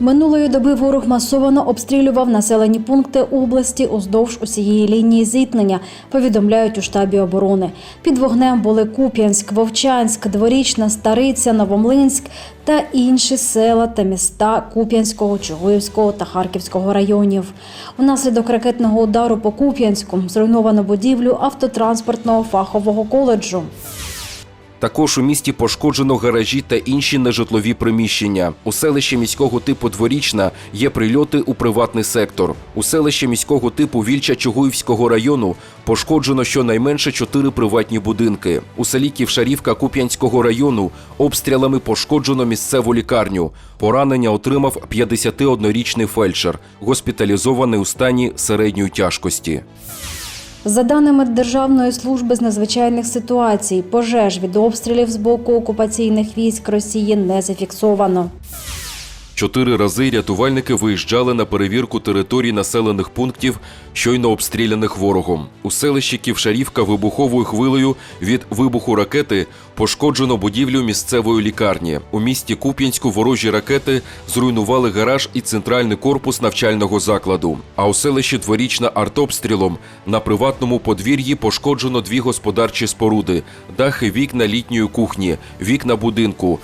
Минулої доби ворог масово обстрілював населені пункти області уздовж усієї лінії зіткнення, повідомляють у штабі оборони. Під вогнем були Куп'янськ, Вовчанськ, Дворічна, Стариця, Новомлинськ та інші села та міста Куп'янського, Чугуївського та Харківського районів. Унаслідок ракетного удару по Куп'янську зруйновано будівлю автотранспортного фахового коледжу. Також у місті пошкоджено гаражі та інші нежитлові приміщення. У селищі міського типу Дворічна є прильоти у приватний сектор. У селищі міського типу Вільча Чугуївського району пошкоджено щонайменше чотири приватні будинки. У селі Ківшарівка Куп'янського району обстрілами пошкоджено місцеву лікарню. Поранення отримав 51-річний фельдшер, госпіталізований у стані середньої тяжкості. За даними Державної служби з надзвичайних ситуацій, пожеж від обстрілів з боку окупаційних військ Росії не зафіксовано. Чотири рази рятувальники виїжджали на перевірку територій населених пунктів, щойно обстріляних ворогом. У селищі Ківшарівка вибуховою хвилею від вибуху ракети пошкоджено будівлю місцевої лікарні. У місті Куп'янську ворожі ракети зруйнували гараж і центральний корпус навчального закладу. А у селищі Дворічна артобстрілом на приватному подвір'ї пошкоджено дві господарчі споруди, дахи вікна літньої кухні, вікна будинку,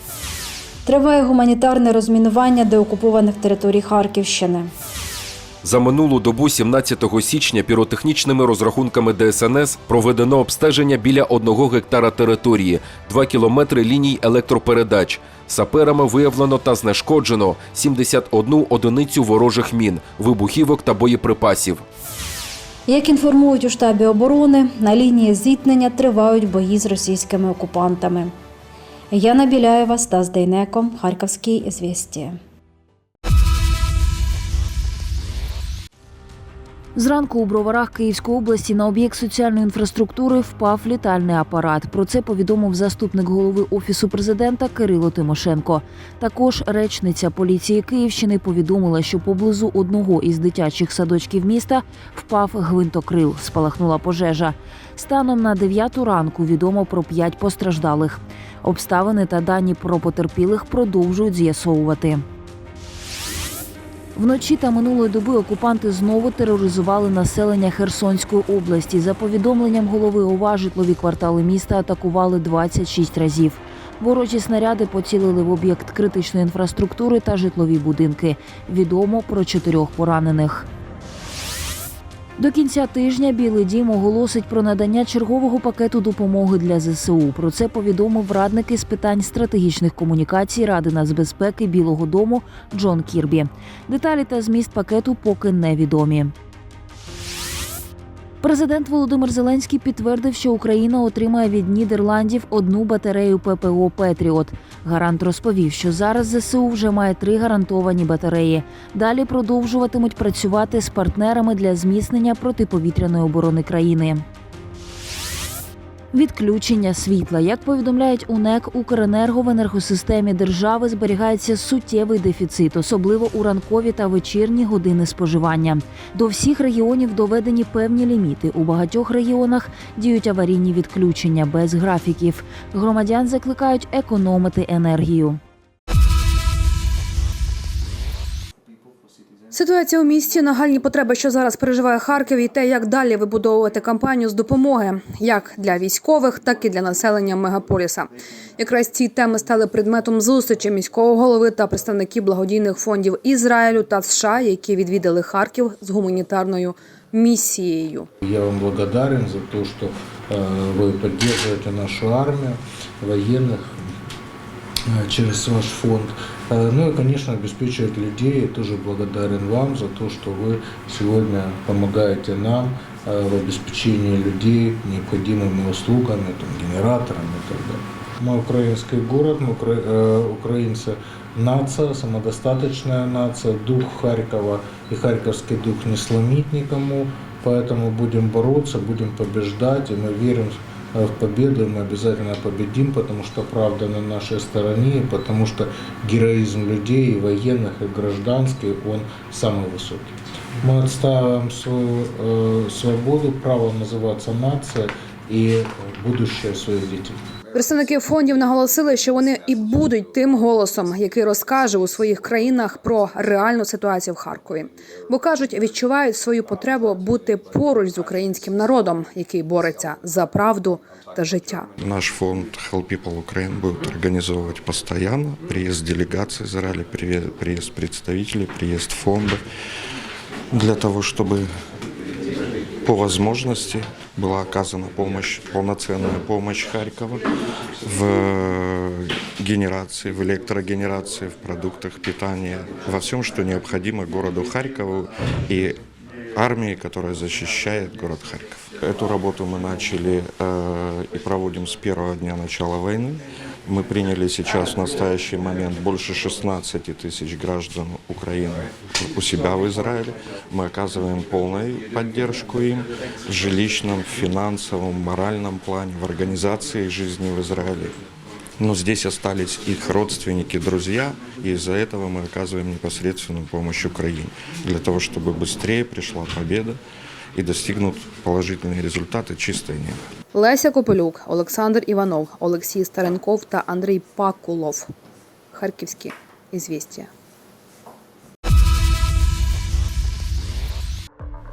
Триває гуманітарне розмінування деокупованих територій Харківщини. За минулу добу, 17 січня, піротехнічними розрахунками ДСНС проведено обстеження біля одного гектара території, 2 кілометри ліній електропередач. Саперами виявлено та знешкоджено 71 одиницю ворожих мін, вибухівок та боєприпасів. Як інформують у штабі оборони, на лінії зіткнення тривають бої з російськими окупантами. Яна Біляєва, Стас Дейнеко, Харківський звісті. Зранку у броварах Київської області на об'єкт соціальної інфраструктури впав літальний апарат. Про це повідомив заступник голови офісу президента Кирило Тимошенко. Також речниця поліції Київщини повідомила, що поблизу одного із дитячих садочків міста впав гвинтокрил. Спалахнула пожежа. Станом на 9 ранку відомо про п'ять постраждалих. Обставини та дані про потерпілих продовжують з'ясовувати. Вночі та минулої доби окупанти знову тероризували населення Херсонської області. За повідомленням голови ОВА, житлові квартали міста атакували 26 разів. Ворожі снаряди поцілили в об'єкт критичної інфраструктури та житлові будинки. Відомо про чотирьох поранених. До кінця тижня Білий Дім оголосить про надання чергового пакету допомоги для ЗСУ. Про це повідомив радник із питань стратегічних комунікацій Ради нацбезпеки Білого Дому Джон Кірбі. Деталі та зміст пакету поки невідомі. Президент Володимир Зеленський підтвердив, що Україна отримає від Нідерландів одну батарею ППО Петріот. Гарант розповів, що зараз ЗСУ вже має три гарантовані батареї. Далі продовжуватимуть працювати з партнерами для зміцнення протиповітряної оборони країни. Відключення світла, як повідомляють УНЕК, Укренерго в енергосистемі держави зберігається суттєвий дефіцит, особливо у ранкові та вечірні години споживання. До всіх регіонів доведені певні ліміти. У багатьох регіонах діють аварійні відключення без графіків. Громадян закликають економити енергію. Ситуація у місті, нагальні потреби, що зараз переживає Харків, і те, як далі вибудовувати кампанію з допомоги, як для військових, так і для населення мегаполіса. Якраз ці теми стали предметом зустрічі міського голови та представників благодійних фондів Ізраїлю та США, які відвідали Харків з гуманітарною місією. Я вам благодарен за то, что э, вы поддерживаете нашу армию, военных э, через ваш фонд. Э, Ну и, конечно, обеспечивать людей. Я тоже благодарен вам за то, что вы сегодня помогаете нам э, в обеспечении людей необходимыми услугами, там, генераторами и так далее. Мы украинский город, мы укра- э, украинцы нация, самодостаточная нация, дух Харькова и харьковский дух не сломить никому, поэтому будем бороться, будем побеждать, и мы верим э, в победу, и мы обязательно победим, потому что правда на нашей стороне, и потому что героизм людей, и военных, и гражданский, он самый высокий. Мы отстаиваем свою э, свободу, право называться нацией и будущее своих детей. Представники фондів наголосили, що вони і будуть тим голосом, який розкаже у своїх країнах про реальну ситуацію в Харкові. Бо кажуть, відчувають свою потребу бути поруч з українським народом, який бореться за правду та життя. Наш фонд Help People Ukraine будет организовывать постоянно приезд делегаций Израиля, приве- приезд представителей, приезд фонда для того, чтобы по возможности была оказана помощь, полноценная помощь Харькова в генерации, в электрогенерации, в продуктах питания, во всем, что необходимо городу Харькову и армии, которая защищает город Харьков. Эту работу мы начали э, и проводим с первого дня начала войны. Мы приняли сейчас в настоящий момент больше 16 тысяч граждан Украины у себя в Израиле. Мы оказываем полную поддержку им в жилищном, финансовом, моральном плане, в организации их жизни в Израиле. Но здесь остались их родственники, друзья, и из-за этого мы оказываем непосредственную помощь Украине, для того, чтобы быстрее пришла победа и достигнут положительные результаты чистое небо. Леся Копелюк, Олександр Іванов, Олексій Старенков та Андрій Пакулов. Харківські ізвістія.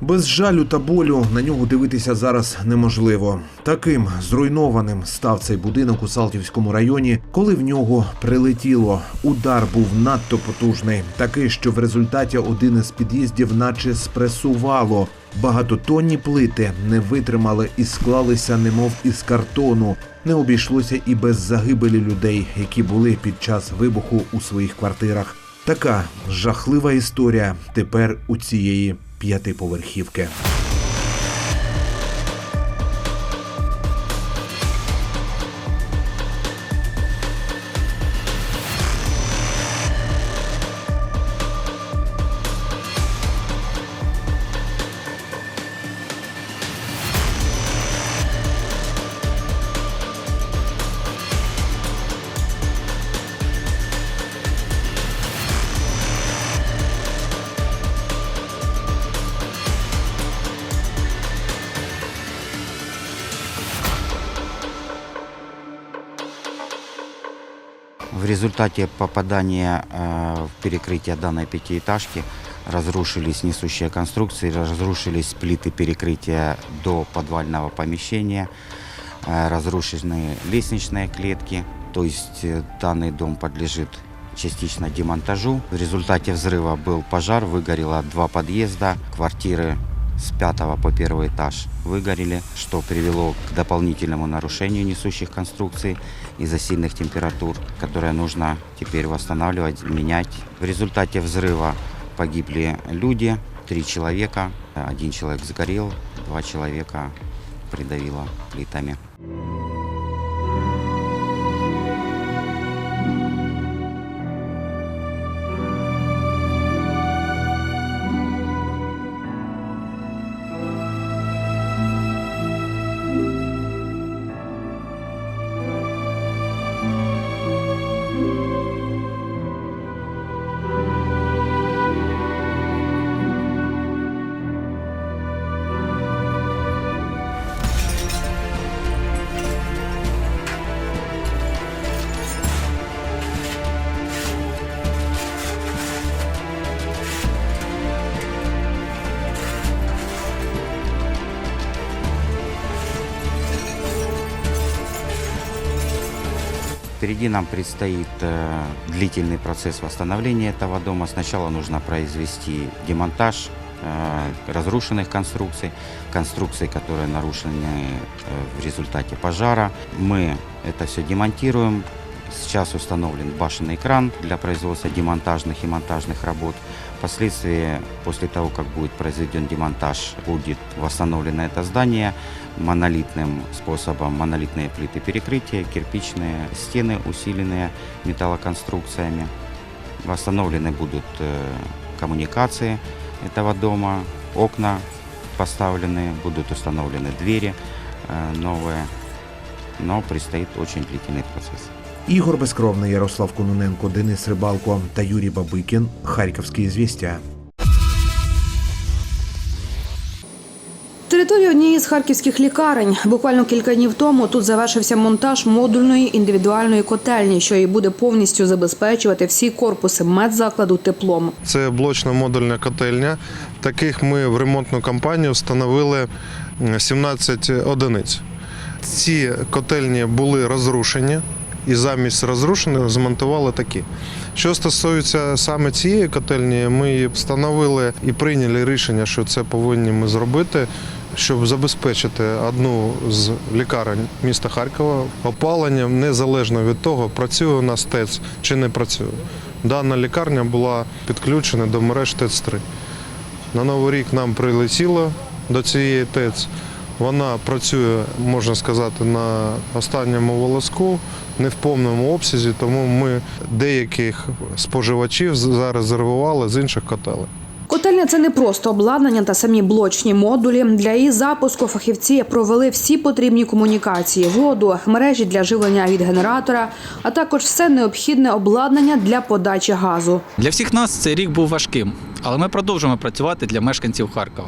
Без жалю та болю на нього дивитися зараз неможливо. Таким зруйнованим став цей будинок у Салтівському районі, коли в нього прилетіло. Удар був надто потужний, такий, що в результаті один із під'їздів, наче спресувало. Багатотонні плити не витримали і склалися, немов із картону. Не обійшлося і без загибелі людей, які були під час вибуху у своїх квартирах. Така жахлива історія тепер у цієї п'ятиповерхівки. В результате попадания э, в перекрытие данной пятиэтажки разрушились несущие конструкции, разрушились плиты перекрытия до подвального помещения, э, разрушены лестничные клетки. То есть э, данный дом подлежит частично демонтажу. В результате взрыва был пожар, выгорело два подъезда, квартиры с пятого по первый этаж выгорели, что привело к дополнительному нарушению несущих конструкций из-за сильных температур, которые нужно теперь восстанавливать, менять. В результате взрыва погибли люди, три человека, один человек сгорел, два человека придавило плитами. Впереди нам предстоит э, длительный процесс восстановления этого дома. Сначала нужно произвести демонтаж э, разрушенных конструкций, конструкций, которые нарушены э, в результате пожара. Мы это все демонтируем. Сейчас установлен башенный кран для производства демонтажных и монтажных работ. Впоследствии, после того, как будет произведен демонтаж, будет восстановлено это здание монолитным способом, монолитные плиты перекрытия, кирпичные стены, усиленные металлоконструкциями. Восстановлены будут э, коммуникации этого дома, окна поставлены, будут установлены двери э, новые, но предстоит очень длительный процесс. Ігор Безкровний, Ярослав Кононенко, Денис Рибалко та Юрій Бабикін. Харківські звістя. території однієї з харківських лікарень буквально кілька днів тому тут завершився монтаж модульної індивідуальної котельні, що і буде повністю забезпечувати всі корпуси медзакладу теплом. Це блочна модульна котельня. Таких ми в ремонтну кампанію встановили м, 17 одиниць. Ці котельні були розрушені, і замість розрушених змонтували такі. Що стосується саме цієї котельні, ми встановили і прийняли рішення, що це повинні ми зробити, щоб забезпечити одну з лікарень міста Харкова опаленням незалежно від того, працює у нас ТЕЦ чи не працює. Дана лікарня була підключена до мереж ТЕЦ-3. На Новий рік нам прилетіло до цієї ТЕЦ. Вона працює, можна сказати, на останньому волоску, не в повному обсязі, тому ми деяких споживачів зарезервували з інших котелей. Котельня це не просто обладнання та самі блочні модулі. Для її запуску фахівці провели всі потрібні комунікації, воду, мережі для живлення від генератора, а також все необхідне обладнання для подачі газу. Для всіх нас цей рік був важким, але ми продовжуємо працювати для мешканців Харкова.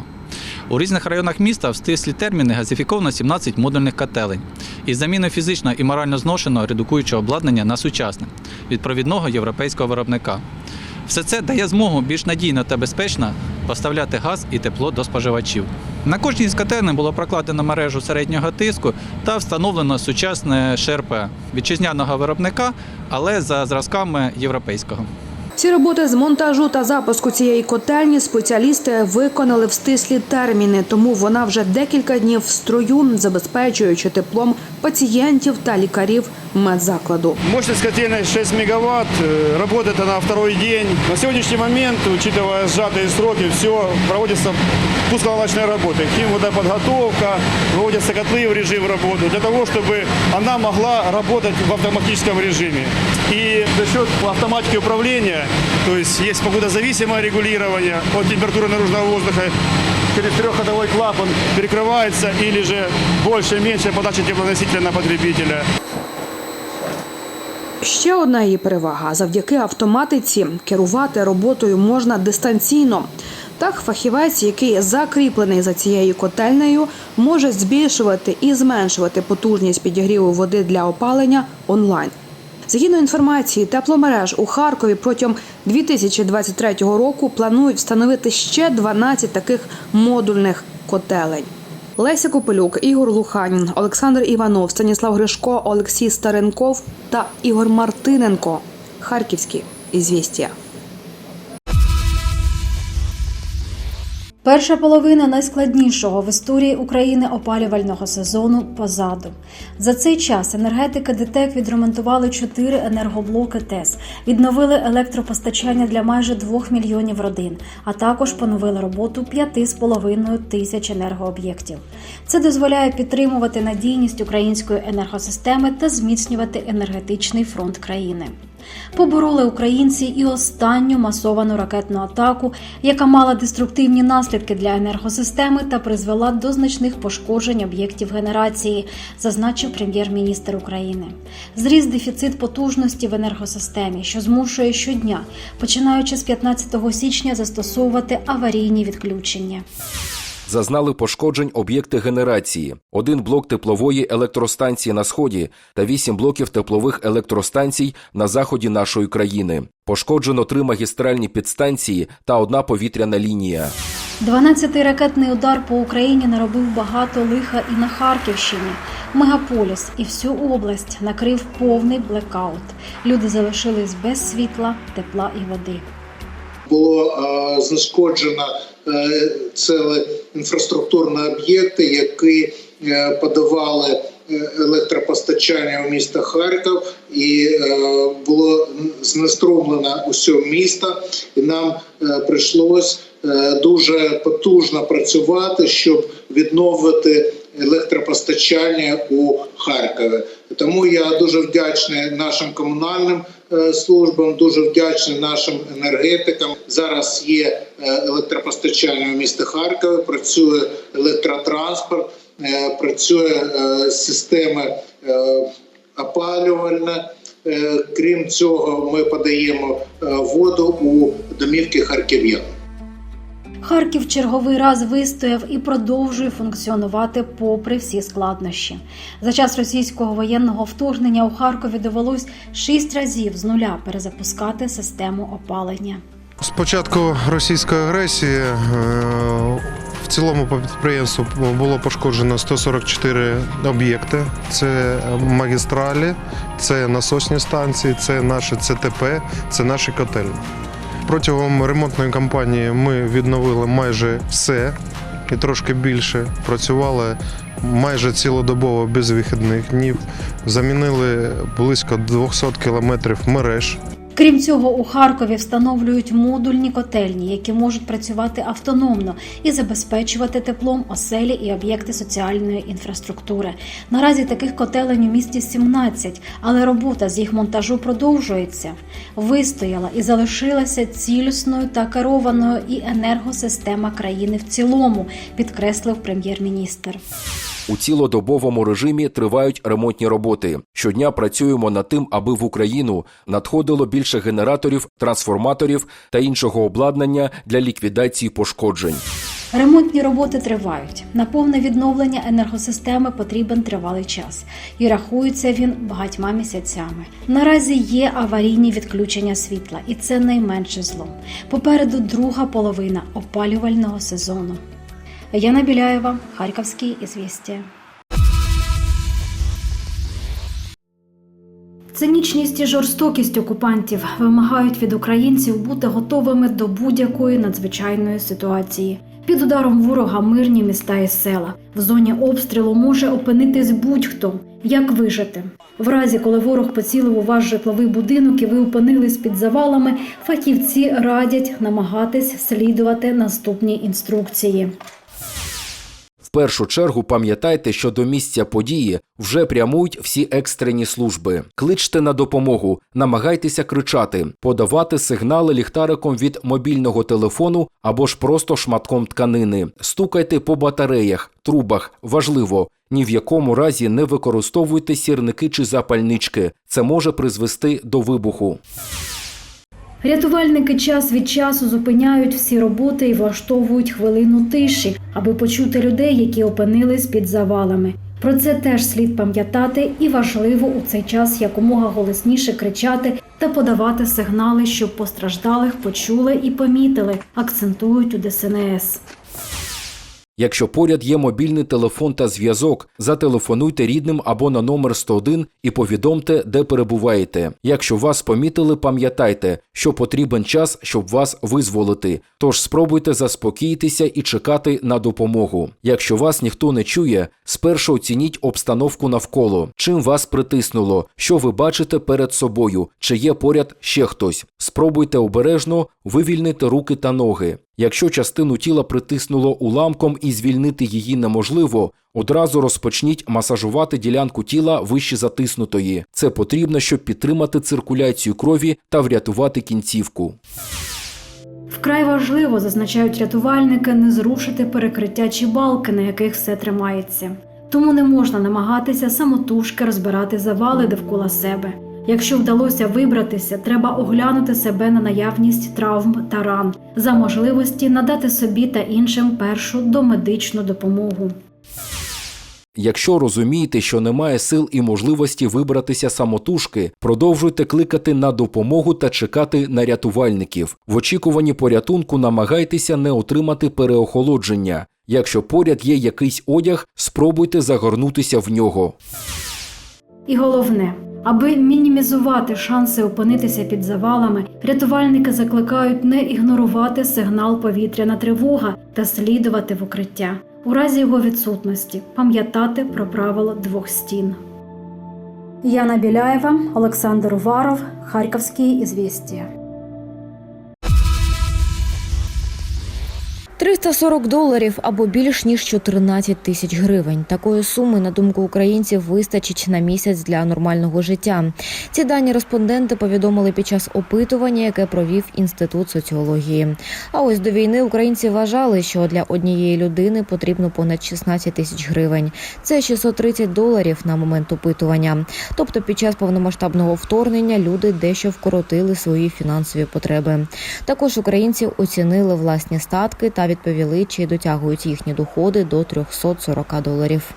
У різних районах міста в стислі терміни газифіковано 17 модульних котелень із заміною фізично і морально зношеного редукуючого обладнання на сучасне від провідного європейського виробника. Все це дає змогу більш надійно та безпечно поставляти газ і тепло до споживачів. На кожній з котелень було прокладено мережу середнього тиску та встановлено сучасне ШРП вітчизняного виробника, але за зразками європейського. Всі роботи з монтажу та запуску цієї котельні спеціалісти виконали в стислі терміни, тому вона вже декілька днів в строю, забезпечуючи теплом пацієнтів та лікарів медзакладу. Мощность котельной 6 мегаватт, э, работает она второй день. На сегодняшний момент, учитывая сжатые сроки, все проводится пусконаладочная работа. Химводоподготовка, выводятся котлы в режим работы для того, чтобы она могла работать в автоматическом режиме. И за счет автоматики управления, то есть есть погодозависимое регулирование от температуры наружного воздуха, через трехходовой клапан перекрывается или же больше-меньше подача теплоносителя на потребителя. Ще одна її перевага завдяки автоматиці керувати роботою можна дистанційно. Так, фахівець, який закріплений за цією котельнею, може збільшувати і зменшувати потужність підігріву води для опалення онлайн. Згідно інформації тепломереж у Харкові протягом 2023 року планують встановити ще 12 таких модульних котелень. Леся Копелюк, Ігор Луханін, Олександр Іванов, Станіслав Гришко, Олексій Старенков та Ігор Мартиненко. Харківські ізвістія. Перша половина найскладнішого в історії України опалювального сезону позаду. За цей час енергетики ДТЕК відремонтували чотири енергоблоки ТЕС, відновили електропостачання для майже двох мільйонів родин, а також поновили роботу п'яти з половиною тисяч енергооб'єктів. Це дозволяє підтримувати надійність української енергосистеми та зміцнювати енергетичний фронт країни. Побороли українці і останню масовану ракетну атаку, яка мала деструктивні наслідки для енергосистеми та призвела до значних пошкоджень об'єктів генерації, зазначив прем'єр-міністр України. Зріс дефіцит потужності в енергосистемі, що змушує щодня, починаючи з 15 січня, застосовувати аварійні відключення. Зазнали пошкоджень об'єкти генерації, один блок теплової електростанції на сході та вісім блоків теплових електростанцій на заході нашої країни. Пошкоджено три магістральні підстанції та одна повітряна лінія. 12-й ракетний удар по Україні наробив багато лиха і на Харківщині. Мегаполіс і всю область накрив повний блекаут. Люди залишились без світла, тепла і води. Було е, знешкоджено е, цілі інфраструктурні об'єкти, які е, подавали електропостачання у місто Харків, і було знеструмлено усе місто, і нам прийшлось дуже потужно працювати, щоб відновити електропостачання у Харкові. Тому я дуже вдячний нашим комунальним службам, дуже вдячний нашим енергетикам. Зараз є е, електропостачання в місті Харкові, працює електротранспорт, е, працює е, система е, опалювальна. Е, Крім цього, ми подаємо е, воду у домівки харків'ян. Харків черговий раз вистояв і продовжує функціонувати попри всі складнощі. За час російського воєнного вторгнення у Харкові довелось шість разів з нуля перезапускати систему опалення. З початку російської агресії е, в цілому по підприємству було пошкоджено 144 об'єкти. Це магістралі, це насосні станції, це наші ЦТП, це наші котельні. Протягом ремонтної кампанії ми відновили майже все і трошки більше. Працювали майже цілодобово без вихідних днів. Замінили близько 200 кілометрів мереж. Крім цього, у Харкові встановлюють модульні котельні, які можуть працювати автономно і забезпечувати теплом оселі і об'єкти соціальної інфраструктури. Наразі таких котелень у місті 17, але робота з їх монтажу продовжується. Вистояла і залишилася цілісною та керованою і енергосистема країни в цілому, підкреслив прем'єр-міністр. У цілодобовому режимі тривають ремонтні роботи. Щодня працюємо над тим, аби в Україну надходило більше генераторів, трансформаторів та іншого обладнання для ліквідації пошкоджень. Ремонтні роботи тривають. На повне відновлення енергосистеми потрібен тривалий час, і рахується він багатьма місяцями. Наразі є аварійні відключення світла, і це найменше зло. Попереду друга половина опалювального сезону. Яна Біляєва, Харківські ізвістія. Цинічність і жорстокість окупантів вимагають від українців бути готовими до будь-якої надзвичайної ситуації. Під ударом ворога мирні міста і села. В зоні обстрілу може опинитись будь-хто. Як вижити? В разі, коли ворог поцілив у ваш житловий будинок і ви опинились під завалами, фахівці радять намагатись слідувати наступні інструкції. Першу чергу пам'ятайте, що до місця події вже прямують всі екстрені служби. Кличте на допомогу, намагайтеся кричати, подавати сигнали ліхтариком від мобільного телефону або ж просто шматком тканини. Стукайте по батареях, трубах. Важливо, ні в якому разі не використовуйте сірники чи запальнички. Це може призвести до вибуху. Рятувальники час від часу зупиняють всі роботи і влаштовують хвилину тиші, аби почути людей, які опинились під завалами. Про це теж слід пам'ятати, і важливо у цей час якомога голосніше кричати та подавати сигнали, щоб постраждалих почули і помітили, акцентують у ДСНС. Якщо поряд є мобільний телефон та зв'язок, зателефонуйте рідним або на номер 101 і повідомте, де перебуваєте. Якщо вас помітили, пам'ятайте, що потрібен час, щоб вас визволити. Тож спробуйте заспокійтися і чекати на допомогу. Якщо вас ніхто не чує, спершу оцініть обстановку навколо, чим вас притиснуло, що ви бачите перед собою, чи є поряд ще хтось. Спробуйте обережно вивільнити руки та ноги. Якщо частину тіла притиснуло уламком і звільнити її неможливо, одразу розпочніть масажувати ділянку тіла вище затиснутої. Це потрібно, щоб підтримати циркуляцію крові та врятувати кінцівку. Вкрай важливо, зазначають рятувальники, не зрушити перекриття чи балки, на яких все тримається. Тому не можна намагатися самотужки розбирати завали довкола себе. Якщо вдалося вибратися, треба оглянути себе на наявність травм та ран, за можливості надати собі та іншим першу домедичну допомогу. Якщо розумієте, що немає сил і можливості вибратися самотужки, продовжуйте кликати на допомогу та чекати на рятувальників. В очікуванні порятунку намагайтеся не отримати переохолодження. Якщо поряд є якийсь одяг, спробуйте загорнутися в нього. І головне, аби мінімізувати шанси опинитися під завалами, рятувальники закликають не ігнорувати сигнал повітряна тривога та слідувати в укриття. У разі його відсутності пам'ятати про правило двох стін. Яна Біляєва, Олександр Уваров, Харківські ізвістія. 340 доларів або більш ніж 14 тисяч гривень. Такої суми, на думку українців, вистачить на місяць для нормального життя. Ці дані респонденти повідомили під час опитування, яке провів інститут соціології. А ось до війни українці вважали, що для однієї людини потрібно понад 16 тисяч гривень. Це 630 доларів на момент опитування. Тобто, під час повномасштабного вторгнення люди дещо вкоротили свої фінансові потреби. Також українці оцінили власні статки та відповіли, чи дотягують їхні доходи до 340 доларів.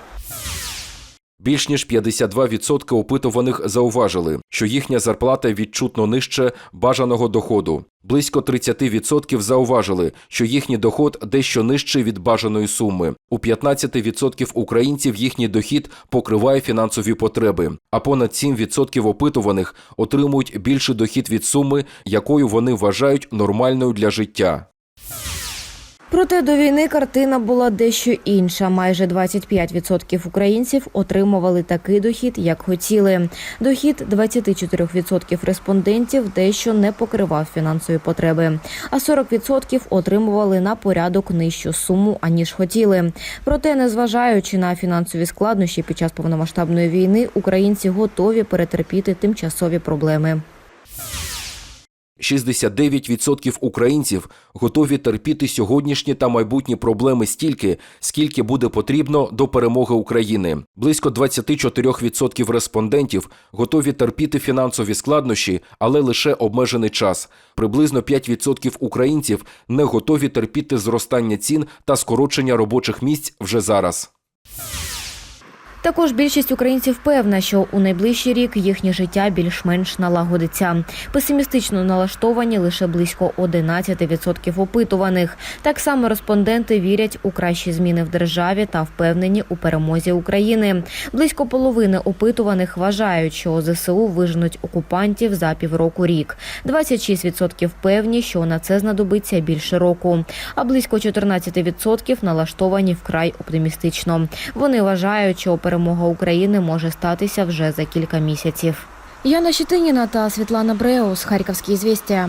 Більш ніж 52% опитуваних зауважили, що їхня зарплата відчутно нижче бажаного доходу. Близько 30% зауважили, що їхній доход дещо нижчий від бажаної суми. У 15% українців їхній дохід покриває фінансові потреби, а понад 7% опитуваних отримують більший дохід від суми, якою вони вважають нормальною для життя. Проте до війни картина була дещо інша. Майже 25% українців отримували такий дохід, як хотіли. Дохід 24% респондентів дещо не покривав фінансові потреби, а 40% отримували на порядок нижчу суму аніж хотіли. Проте, незважаючи на фінансові складнощі під час повномасштабної війни, українці готові перетерпіти тимчасові проблеми. 69% українців готові терпіти сьогоднішні та майбутні проблеми стільки, скільки буде потрібно до перемоги України. Близько 24% респондентів готові терпіти фінансові складнощі, але лише обмежений час. Приблизно 5% українців не готові терпіти зростання цін та скорочення робочих місць вже зараз. Також більшість українців певна, що у найближчий рік їхнє життя більш-менш налагодиться. Песимістично налаштовані лише близько 11% опитуваних. Так само респонденти вірять у кращі зміни в державі та впевнені у перемозі України. Близько половини опитуваних вважають, що ЗСУ виженуть окупантів за півроку рік. 26% певні, що на це знадобиться більше року. А близько 14% налаштовані вкрай оптимістично. Вони вважають, що перемога України може статися вже за кілька місяців. Яна Щетиніна та Світлана Бреус, Харківські звістя.